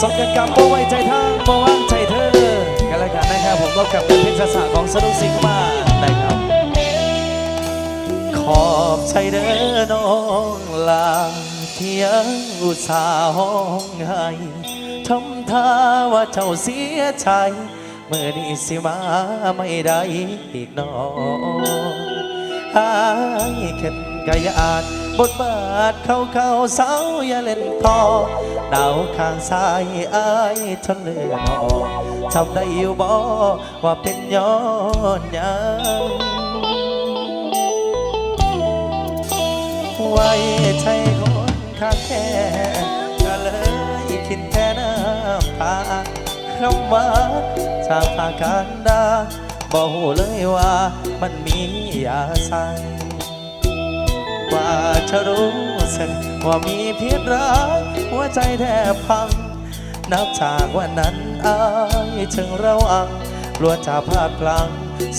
สดกันกับโบไว้ใจทางโบว่างใจเธอกันแล้วกันนะครับผมก็กลับเป็นเพชรศาสของสนุกสิงมานะครับ ขอบใจเด้อน้องลาเที่ยงอุตสาห์ห้องให้ทำท่าว่าเจ้าเสียใจเมื่อนี้สิมาไม่ได้อีกน้องหายเข็นกายอาดบทบาทเข้าเข้าเสาอย่าเล่นพอ ดาวข้างซ้ายอายทนเลือดออกจำได้อยู่บ่ว่าเป็นย้อนยังไว้ใจคนข้างแค่ก็เลยคิดแค่น้ำตาคำว่าจากทาการดาบอกเลยว่ามันมียาใส่ ว่าจะรู้สึกว่ามีพียรร้ายหัวใจแทบพัง นับจากวันนั้นอายถึงเราอังกลัวจะพลาดพลั้ง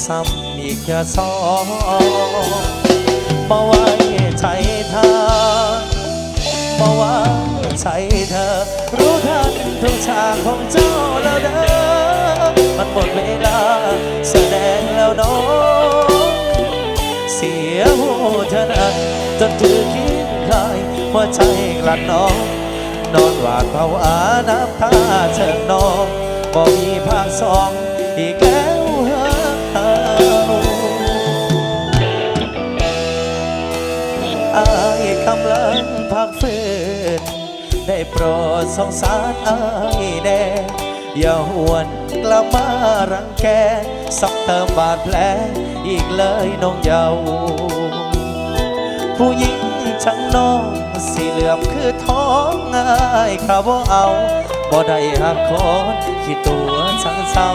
ซ้ำอีกแค่สองมาไว้ใจเธอมาไว้ใจเธอ รู้ทันทุกฉากของเจ้าแล้วเด้อมันหมดเวลาแสดงแล้วน้อง ยหูเธอนั้นจนถือคิดใครว่าใจกลัดน้อง นอนหวาดภาวะน้ำตาเชิญน้องบอกมีภาคสองอีกแล้วเฮอายคำลังพักฝืนได้โปรดสงสารอายแน่ อย่าหวนกลับมารังแกซ้ำเติมบาดแผลอีกเลยน้องเยาว์ผู้หญิงช่างน้องสีเหลือมคือท้องอายข้าบ่เอาบ่ได้หักคนขี้ตัวช่างเศร้า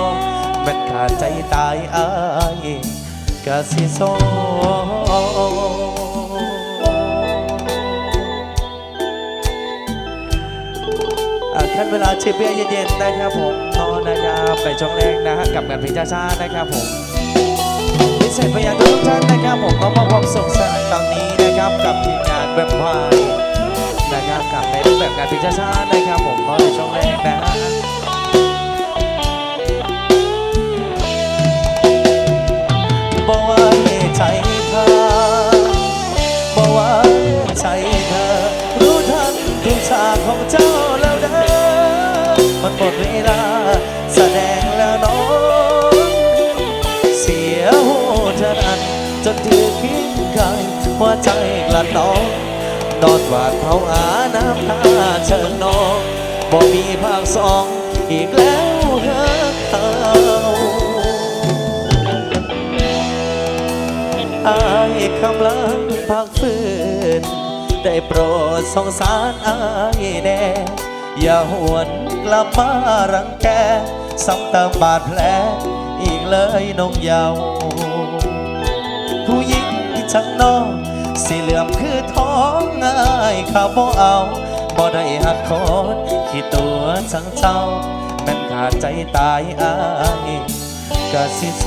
แมันขาดใจตายอายกะสิโซ เวลาชิบเบียเย็นๆนะครับผมนอนนะครับในช่วงแรกนะฮะกับงานเพลงช้าๆนะครับผมพิเศษไปยังทุกท่านนะครับผมก็มาพบสุขสันต์ตอนนี้นะครับกับทีมงานแบบพายนะครับกับในรูปแบบงานเพลงช้าๆนะครับผมนอนในช่วงแรกนะฮะบอกว่าใจเธอบอกว่าใจเธอ รู้ทันทุกฉากของเจ้า มันหมดเวลา แสดงแล้วน้อง เสียหูเธอนั้นจนถือคิดกายหัวใจกลัดน้องนอนหวาดเผาอาน้ำตาเชิญน้องบอกมีภาคสองอีกแล้วเฮ้อเขาอายคำลังพักฝืนได้โปรดสงสารอายแน่ อย่าหวนกลับมารังแกซ้ำเติมบาดแผลอีกเลยน้องเยาวผู้หญิงที่ช่างนองสีเหลือมคือท้องอายข้าบ่เอาบ่ได้หักคนขี้ตัวช่างเจ้าแม่นขาดใจตายอายกะสิโซ